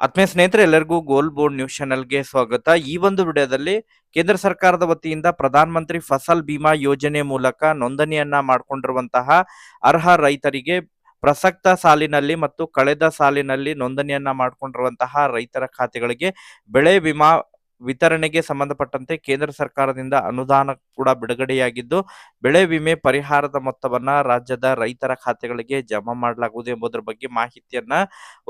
ಆತ್ಮೀಯ ಸ್ನೇಹಿತರೆ, ಎಲ್ಲರಿಗೂ ಗೋಲ್ ಬೋರ್ಡ್ ನ್ಯೂಸ್ ಚಾನೆಲ್ಗೆ ಸ್ವಾಗತ. ಈ ಒಂದು ವಿಡಿಯೋದಲ್ಲಿ ಕೇಂದ್ರ ಸರ್ಕಾರದ ವತಿಯಿಂದ ಪ್ರಧಾನ ಮಂತ್ರಿ ಫಸಲ್ ಬಿಮಾ ಯೋಜನೆ ಮೂಲಕ ನೋಂದಣಿಯನ್ನ ಮಾಡಿಕೊಂಡಿರುವಂತಹ ಅರ್ಹ ರೈತರಿಗೆ ಪ್ರಸಕ್ತ ಸಾಲಿನಲ್ಲಿ ಮತ್ತು ಕಳೆದ ಸಾಲಿನಲ್ಲಿ ನೋಂದಣಿಯನ್ನ ಮಾಡಿಕೊಂಡಿರುವಂತಹ ರೈತರ ಖಾತೆಗಳಿಗೆ ಬೆಳೆ ವಿಮಾ ವಿತರಣೆಗೆ ಸಂಬಂಧಪಟ್ಟಂತೆ ಕೇಂದ್ರ ಸರ್ಕಾರದಿಂದ ಅನುದಾನ ಕೂಡ ಬಿಡುಗಡೆಯಾಗಿದ್ದು, ಬೆಳೆ ವಿಮೆ ಪರಿಹಾರದ ಮೊತ್ತವನ್ನ ರಾಜ್ಯದ ರೈತರ ಖಾತೆಗಳಿಗೆ ಜಮಾ ಮಾಡಲಾಗುವುದು ಎಂಬುದರ ಬಗ್ಗೆ ಮಾಹಿತಿಯನ್ನ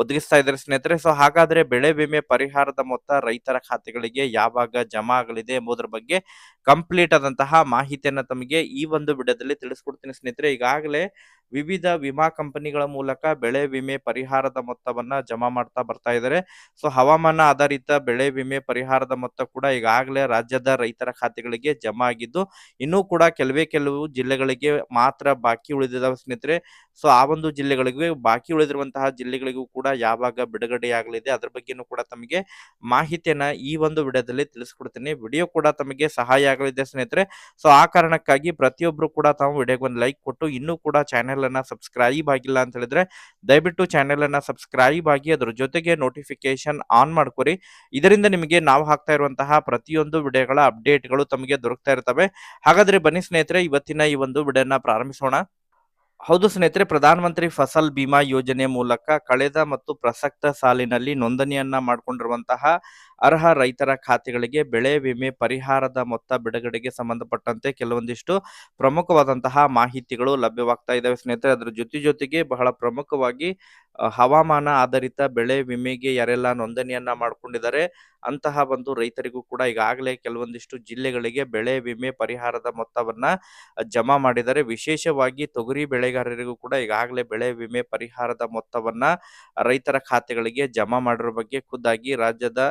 ಒದಗಿಸ್ತಾ ಇದ್ದಾರೆ ಸ್ನೇಹಿತರೆ. ಸೊ ಹಾಗಾದ್ರೆ ಬೆಳೆ ವಿಮೆ ಪರಿಹಾರದ ಮೊತ್ತ ರೈತರ ಖಾತೆಗಳಿಗೆ ಯಾವಾಗ ಜಮಾ ಆಗಲಿದೆ ಎಂಬುದರ ಬಗ್ಗೆ ಕಂಪ್ಲೀಟ್ ಆದಂತಹ ಮಾಹಿತಿಯನ್ನ ತಮಗೆ ಈ ಒಂದು ವಿಡಿಯೋದಲ್ಲಿ ತಿಳಿಸ್ಕೊಡ್ತೀನಿ ಸ್ನೇಹಿತರೆ. ಈಗಾಗಲೇ ವಿವಿಧ ವಿಮಾ ಕಂಪನಿಗಳ ಮೂಲಕ ಬೆಳೆ ವಿಮೆ ಪರಿಹಾರದ ಮೊತ್ತವನ್ನ ಜಮಾ ಮಾಡ್ತಾ ಬರ್ತಾ ಇದ್ದಾರೆ ಸೊ, ಹವಾಮಾನ ಆಧಾರಿತ ಬೆಳೆ ವಿಮೆ ಪರಿಹಾರದ ಮೊತ್ತ ಕೂಡ ಈಗಾಗಲೇ ರಾಜ್ಯದ ರೈತರ ಖಾತೆಗಳಿಗೆ ಜಮಾ ಆಗಿದ್ದು, ಇನ್ನೂ ಕೂಡ ಕೆಲವೇ ಕೆಲವು ಜಿಲ್ಲೆಗಳಿಗೆ ಮಾತ್ರ ಬಾಕಿ ಉಳಿದಿದ್ದಾವೆ ಸ್ನೇಹಿತರೆ. ಸೊ, ಆ ಒಂದು ಜಿಲ್ಲೆಗಳಿಗೆ ಬಾಕಿ ಉಳಿದಿರುವಂತಹ ಜಿಲ್ಲೆಗಳಿಗೂ ಕೂಡ ಯಾವಾಗ ಬಿಡುಗಡೆಯಾಗಲಿದೆ, ಅದ್ರ ಬಗ್ಗೆನೂ ಕೂಡ ತಮಗೆ ಮಾಹಿತಿಯನ್ನ ಈ ಒಂದು ವಿಡಿಯೋದಲ್ಲಿ ತಿಳಿಸ್ಕೊಡ್ತೀನಿ. ವಿಡಿಯೋ ಕೂಡ ತಮಗೆ ಸಹಾಯ ಆಗಲಿದೆ ಸ್ನೇಹಿತರೆ. ಸೊ, ಆ ಕಾರಣಕ್ಕಾಗಿ ಪ್ರತಿಯೊಬ್ರು ಕೂಡ ತಾವು ವಿಡಿಯೋಗೆ ಒಂದು ಲೈಕ್ ಕೊಟ್ಟು ಇನ್ನೂ ಕೂಡ ಚಾನೆಲ್ ಅನ್ನ ಸಬ್ಸ್ಕ್ರೈಬ್ ಆಗಿಲ್ಲ ಅಂತ ಹೇಳಿದ್ರೆ ದಯವಿಟ್ಟು ಚಾನೆಲ್ ಅನ್ನ ಸಬ್ಸ್ಕ್ರೈಬ್ ಆಗಿ ಅದ್ರ ಜೊತೆಗೆ ನೋಟಿಫಿಕೇಶನ್ ಆನ್ ಮಾಡ್ಕೊರಿ. ಇದರಿಂದ ನಿಮಗೆ ನಾವು ಹಾಕ್ತಾ ಇರುವಂತಹ ಪ್ರತಿಯೊಂದು ವಿಡಿಯೋಗಳ ಅಪ್ಡೇಟ್ಗಳು ತಮಗೆ ದೊರಕ್ತಾ ಇರ್ತವೆ. ಹಾಗಾದ್ರೆ ಬನ್ನಿ ಸ್ನೇಹಿತರೆ, ಇವತ್ತಿನ ಈ ಒಂದು ವಿಡಿಯೋನ ಪ್ರಾರಂಭಿಸೋಣ. ಹೌದು ಸ್ನೇಹಿತರೆ, ಪ್ರಧಾನಮಂತ್ರಿ ಫಸಲ್ ಬಿಮಾ ಯೋಜನೆ ಮೂಲಕ ಕಳೆದ ಮತ್ತು ಪ್ರಸಕ್ತ ಸಾಲಿನಲ್ಲಿ ನೋಂದಣಿಯನ್ನ ಮಾಡಿಕೊಂಡಿರುವಂತಹ ಅರ್ಹ ರೈತರ ಖಾತೆಗಳಿಗೆ ಬೆಳೆ ವಿಮೆ ಪರಿಹಾರದ ಮೊತ್ತ ಬಿಡುಗಡೆಗೆ ಸಂಬಂಧಪಟ್ಟಂತೆ ಕೆಲವೊಂದಿಷ್ಟು ಪ್ರಮುಖವಾದಂತಹ ಮಾಹಿತಿಗಳು ಲಭ್ಯವಾಗ್ತಾ ಇದ್ದಾವೆ ಸ್ನೇಹಿತರೆ. ಅದರ ಜೊತೆ ಜೊತೆಗೆ ಬಹಳ ಪ್ರಮುಖವಾಗಿ ಹವಾಮಾನ ಆಧಾರಿತ ಬೆಳೆ ವಿಮೆಗೆ ಯಾರೆಲ್ಲ ನೋಂದಣಿಯನ್ನ ಮಾಡ್ಕೊಂಡಿದ್ದಾರೆ, ಅಂತಹ ಒಂದು ರೈತರಿಗೂ ಕೂಡ ಈಗಾಗಲೇ ಕೆಲವೊಂದಿಷ್ಟು ಜಿಲ್ಲೆಗಳಿಗೆ ಬೆಳೆ ವಿಮೆ ಪರಿಹಾರದ ಮೊತ್ತವನ್ನ ಜಮಾ ಮಾಡಿದ್ದಾರೆ. ವಿಶೇಷವಾಗಿ ತೊಗರಿ ಬೆಳೆಗಾರರಿಗೂ ಕೂಡ ಈಗಾಗಲೇ ಬೆಳೆ ವಿಮೆ ಪರಿಹಾರದ ಮೊತ್ತವನ್ನ ರೈತರ ಖಾತೆಗಳಿಗೆ ಜಮಾ ಮಾಡಿರೋ ಬಗ್ಗೆ ಖುದ್ದಾಗಿ ರಾಜ್ಯದ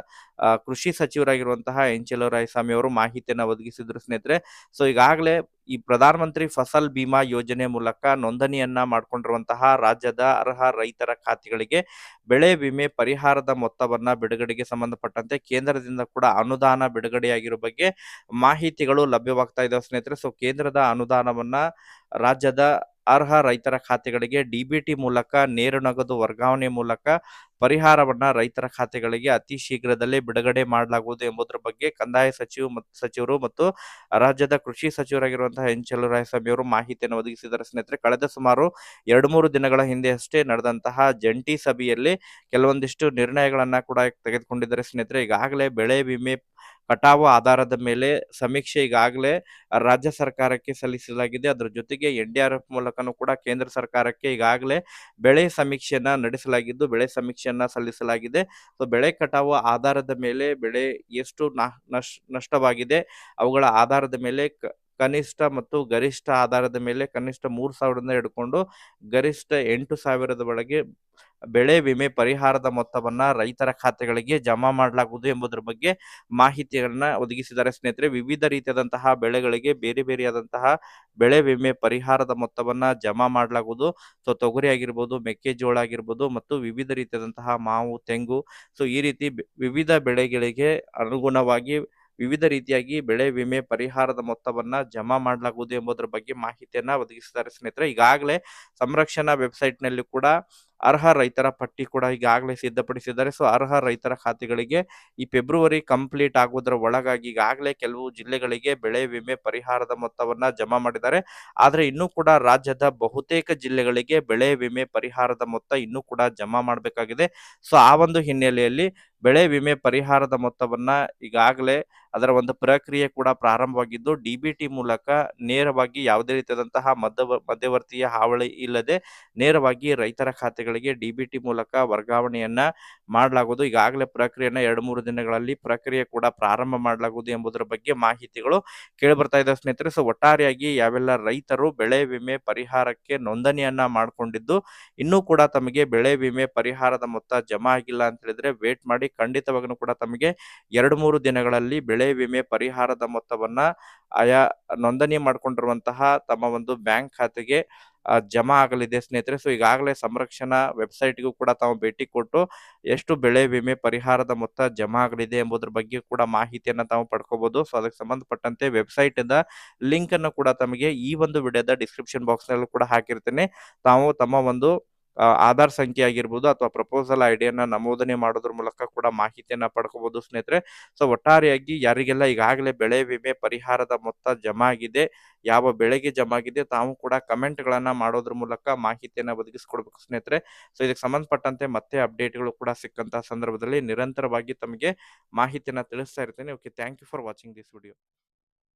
ಕೃಷಿ ಸಚಿವರಾಗಿರುವಂತಹ ಎನ್ ರಾಯಸ್ವಾಮಿ ಅವರು ಮಾಹಿತಿಯನ್ನು ಒದಗಿಸಿದ್ರು ಸ್ನೇಹಿತರೆ. ಸೊ, ಈಗಾಗಲೇ ಈ ಪ್ರಧಾನ ಮಂತ್ರಿ ಫಸಲ್ ಬಿಮಾ ಯೋಜನೆ ಮೂಲಕ ನೋಂದಣಿಯನ್ನ ಮಾಡಿಕೊಂಡಿರುವಂತಹ ರಾಜ್ಯದ ಅರ್ಹ ರೈತರ ಖಾತೆಗಳಿಗೆ ಬೆಳೆ ವಿಮೆ ಪರಿಹಾರದ ಮೊತ್ತವನ್ನ ಬಿಡುಗಡೆಗೆ ಸಂಬಂಧಪಟ್ಟಂತೆ ಕೇಂದ್ರದಿಂದ ಕೂಡ ಅನುದಾನ ಬಿಡುಗಡೆಯಾಗಿರೋ ಬಗ್ಗೆ ಮಾಹಿತಿಗಳು ಲಭ್ಯವಾಗ್ತಾ ಇದಾವೆ ಸ್ನೇಹಿತರೆ. ಸೊ, ಕೇಂದ್ರದ ಅನುದಾನವನ್ನ ರಾಜ್ಯದ ಅರ್ಹ ರೈತರ ಖಾತೆಗಳಿಗೆ ಡಿಬಿಟಿ ಮೂಲಕ ನೇರ ನಗದು ವರ್ಗಾವಣೆ ಮೂಲಕ ಪರಿಹಾರವನ್ನ ರೈತರ ಖಾತೆಗಳಿಗೆ ಅತಿ ಶೀಘ್ರದಲ್ಲೇ ಬಿಡುಗಡೆ ಮಾಡಲಾಗುವುದು ಎಂಬುದರ ಬಗ್ಗೆ ಕಂದಾಯ ಸಚಿವ ಸಚಿವರು ಮತ್ತು ರಾಜ್ಯದ ಕೃಷಿ ಸಚಿವರಾಗಿರುವಂತಹ ಎನ್ ಚೆಲುವರಾಯಸ್ವಾಮಿ ಅವರು ಮಾಹಿತಿಯನ್ನು ಒದಗಿಸಿದರೆ ಸ್ನೇಹಿತರೆ, ಕಳೆದ ಸುಮಾರು ಎರಡು ಮೂರು ದಿನಗಳ ಹಿಂದೆ ಅಷ್ಟೇ ನಡೆದಂತಹ ಜಂಟಿ ಸಭೆಯಲ್ಲಿ ಕೆಲವೊಂದಿಷ್ಟು ನಿರ್ಣಯಗಳನ್ನ ಕೂಡ ತೆಗೆದುಕೊಂಡಿದ್ದಾರೆ. ಸ್ನೇಹಿತರೆ, ಈಗಾಗಲೇ ಬೆಳೆ ವಿಮೆ ಕಟಾವು ಆಧಾರದ ಮೇಲೆ ಸಮೀಕ್ಷೆ ಈಗಾಗಲೇ ರಾಜ್ಯ ಸರ್ಕಾರಕ್ಕೆ ಸಲ್ಲಿಸಲಾಗಿದೆ. ಅದರ ಜೊತೆಗೆ ಎನ್ ಡಿ ಆರ್ ಎಫ್ ಮೂಲಕನೂ ಕೂಡ ಕೇಂದ್ರ ಸರ್ಕಾರಕ್ಕೆ ಈಗಾಗಲೇ ಬೆಳೆ ಸಮೀಕ್ಷೆಯನ್ನು ನಡೆಸಲಾಗಿದ್ದು, ಬೆಳೆ ಸಮೀಕ್ಷೆಯನ್ನು ಸಲ್ಲಿಸಲಾಗಿದೆ. ಸೊ, ಬೆಳೆ ಕಟಾವು ಆಧಾರದ ಮೇಲೆ ಬೆಳೆ ಎಷ್ಟು ನಷ್ಟವಾಗಿದೆ, ಅವುಗಳ ಆಧಾರದ ಮೇಲೆ ಕನಿಷ್ಠ ಮತ್ತು ಗರಿಷ್ಠ ಆಧಾರದ ಮೇಲೆ ಕನಿಷ್ಠ ಮೂರು ಸಾವಿರದಿಂದ ಹಿಡ್ಕೊಂಡು ಗರಿಷ್ಠ ಎಂಟು ಸಾವಿರದ ಒಳಗೆ ಬೆಳೆ ವಿಮೆ ಪರಿಹಾರದ ಮೊತ್ತವನ್ನು ರೈತರ ಖಾತೆಗಳಿಗೆ ಜಮಾ ಮಾಡಲಾಗುವುದು ಎಂಬುದರ ಬಗ್ಗೆ ಮಾಹಿತಿಯನ್ನ ಒದಗಿಸಿದ್ದಾರೆ ಸ್ನೇಹಿತರೆ. ವಿವಿಧ ರೀತಿಯಾದಂತಹ ಬೆಳೆಗಳಿಗೆ ಬೇರೆ ಬೇರೆಯಾದಂತಹ ಬೆಳೆ ವಿಮೆ ಪರಿಹಾರದ ಮೊತ್ತವನ್ನು ಜಮಾ ಮಾಡಲಾಗುವುದು. ಸೊ, ತೊಗರಿ ಆಗಿರ್ಬೋದು, ಮೆಕ್ಕೆಜೋಳ ಆಗಿರ್ಬೋದು ಮತ್ತು ವಿವಿಧ ರೀತಿಯಾದಂತಹ ಮಾವು, ತೆಂಗು. ಸೊ, ಈ ರೀತಿ ವಿವಿಧ ಬೆಳೆಗಳಿಗೆ ಅನುಗುಣವಾಗಿ ವಿವಿಧ ರೀತಿಯಾಗಿ ಬೆಳೆ ವಿಮೆ ಪರಿಹಾರದ ಮೊತ್ತವನ್ನ ಜಮಾ ಮಾಡಲಾಗುವುದು ಎಂಬುದರ ಬಗ್ಗೆ ಮಾಹಿತಿಯನ್ನ ಒದಗಿಸಿದ್ದಾರೆ ಸ್ನೇಹಿತರೆ. ಈಗಾಗಲೇ ಸಂರಕ್ಷಣಾ ವೆಬ್ಸೈಟ್ನಲ್ಲಿ ಕೂಡ ಅರ್ಹ ರೈತರ ಪಟ್ಟಿ ಕೂಡ ಈಗಾಗಲೇ ಸಿದ್ಧಪಡಿಸಿದ್ದಾರೆ. ಸೊ, ಅರ್ಹ ರೈತರ ಖಾತೆಗಳಿಗೆ ಈ ಫೆಬ್ರವರಿ ಕಂಪ್ಲೀಟ್ ಆಗುವುದರ ಒಳಗಾಗಿ ಈಗಾಗಲೇ ಕೆಲವು ಜಿಲ್ಲೆಗಳಿಗೆ ಬೆಳೆ ವಿಮೆ ಪರಿಹಾರದ ಮೊತ್ತವನ್ನ ಜಮಾ ಮಾಡಿದ್ದಾರೆ. ಆದ್ರೆ ಇನ್ನೂ ಕೂಡ ರಾಜ್ಯದ ಬಹುತೇಕ ಜಿಲ್ಲೆಗಳಿಗೆ ಬೆಳೆ ವಿಮೆ ಪರಿಹಾರದ ಮೊತ್ತ ಇನ್ನೂ ಕೂಡ ಜಮಾ ಮಾಡಬೇಕಾಗಿದೆ. ಸೊ, ಆ ಒಂದು ಹಿನ್ನೆಲೆಯಲ್ಲಿ ಬೆಳೆ ವಿಮೆ ಪರಿಹಾರದ ಮೊತ್ತವನ್ನ ಈಗಾಗಲೇ ಅದರ ಒಂದು ಪ್ರಕ್ರಿಯೆ ಕೂಡ ಪ್ರಾರಂಭವಾಗಿದ್ದು ಡಿಬಿಟಿ ಮೂಲಕ ನೇರವಾಗಿ ಯಾವುದೇ ರೀತಿಯಾದಂತಹ ಮಧ್ಯ ಮಧ್ಯವರ್ತಿಯ ಹಾವಳಿ ಇಲ್ಲದೆ ನೇರವಾಗಿ ರೈತರ ಖಾತೆಗಳಿಗೆ ಡಿಬಿಟಿ ಮೂಲಕ ವರ್ಗಾವಣೆಯನ್ನ ಮಾಡಲಾಗುವುದು. ಈಗಾಗಲೇ ಪ್ರಕ್ರಿಯೆಯನ್ನ ಎರಡು ಮೂರು ದಿನಗಳಲ್ಲಿ ಪ್ರಕ್ರಿಯೆ ಕೂಡ ಪ್ರಾರಂಭ ಮಾಡಲಾಗುವುದು ಎಂಬುದರ ಬಗ್ಗೆ ಮಾಹಿತಿಗಳು ಕೇಳಿ ಬರ್ತಾ ಇದೆ ಸ್ನೇಹಿತರೆ. ಸೊ ಒಟ್ಟಾರೆಯಾಗಿ ಯಾವೆಲ್ಲ ರೈತರು ಬೆಳೆ ವಿಮೆ ಪರಿಹಾರಕ್ಕೆ ನೋಂದಣಿಯನ್ನ ಮಾಡಿಕೊಂಡಿದ್ದು, ಇನ್ನೂ ಕೂಡ ತಮಗೆ ಬೆಳೆ ವಿಮೆ ಪರಿಹಾರದ ಮೊತ್ತ ಜಮಾ ಆಗಿಲ್ಲ ಅಂತ ಹೇಳಿದ್ರೆ ವೇಟ್ ಮಾಡಿ ಖಂಡಿತವಾಗ್ಲೂ ಕೂಡ ತಮಗೆ ಎರಡು ಮೂರು ದಿನಗಳಲ್ಲಿ ಬೆಳೆ ವಿಮೆ ಪರಿಹಾರದ ಮೊತ್ತವನ್ನ ಆಯಾ ನೋಂದಣಿ ಮಾಡಿಕೊಂಡಿರುವಂತಹ ತಮ್ಮ ಒಂದು ಬ್ಯಾಂಕ್ ಖಾತೆಗೆ ಜಮಾ ಆಗಲಿದೆ ಸ್ನೇಹಿತರೆ. ಸೊ ಈಗಾಗಲೇ ಸಂರಕ್ಷಣಾ ವೆಬ್ಸೈಟ್ಗೂ ಕೂಡ ತಾವು ಭೇಟಿ ಕೊಟ್ಟು ಎಷ್ಟು ಬೆಳೆ ವಿಮೆ ಪರಿಹಾರದ ಮೊತ್ತ ಜಮಾ ಆಗಲಿದೆ ಎಂಬುದರ ಬಗ್ಗೆ ಕೂಡ ಮಾಹಿತಿಯನ್ನು ತಾವು ಪಡ್ಕೋಬಹುದು ಸೊ ಅದಕ್ಕೆ ಸಂಬಂಧಪಟ್ಟಂತೆ ವೆಬ್ಸೈಟ್ ಇಂದ ಲಿಂಕ್ ಅನ್ನು ಕೂಡ ತಮಗೆ ಈ ಒಂದು ವಿಡಿಯೋದ ಡಿಸ್ಕ್ರಿಪ್ಷನ್ ಬಾಕ್ಸ್ ನಲ್ಲೂ ಕೂಡ ಹಾಕಿರ್ತೇನೆ. ತಾವು ತಮ್ಮ ಒಂದು ಆಧಾರ್ ಸಂಖ್ಯೆ ಆಗಿರ್ಬೋದು ಅಥವಾ ಪ್ರಪೋಸಲ್ ಐಡಿಯನ್ನ ನಮೂದನೆ ಮಾಡೋದ್ರ ಮೂಲಕ ಕೂಡ ಮಾಹಿತಿಯನ್ನ ಪಡ್ಕೋಬಹುದು ಸ್ನೇಹಿತರೆ. ಸೊ ಒಟ್ಟಾರೆಯಾಗಿ ಯಾರಿಗೆಲ್ಲ ಈಗಾಗಲೇ ಬೆಳೆ ವಿಮೆ ಪರಿಹಾರದ ಮೊತ್ತ ಜಮಾ ಆಗಿದೆ, ಯಾವ ಬೆಳೆಗೆ ಜಮಾ ಆಗಿದೆ ತಾವು ಕೂಡ ಕಮೆಂಟ್ಗಳನ್ನ ಮಾಡೋದ್ರ ಮೂಲಕ ಮಾಹಿತಿಯನ್ನ ಒದಗಿಸ್ಕೊಡ್ಬೇಕು ಸ್ನೇಹಿತರೆ. ಸೊ ಇದಕ್ಕೆ ಸಂಬಂಧಪಟ್ಟಂತೆ ಮತ್ತೆ ಅಪ್ಡೇಟ್ಗಳು ಕೂಡ ಸಿಕ್ಕಂತಹ ಸಂದರ್ಭದಲ್ಲಿ ನಿರಂತರವಾಗಿ ತಮಗೆ ಮಾಹಿತಿಯನ್ನ ತಿಳಿಸ್ತಾ ಇರ್ತೇನೆ. Okay thank you for watching this video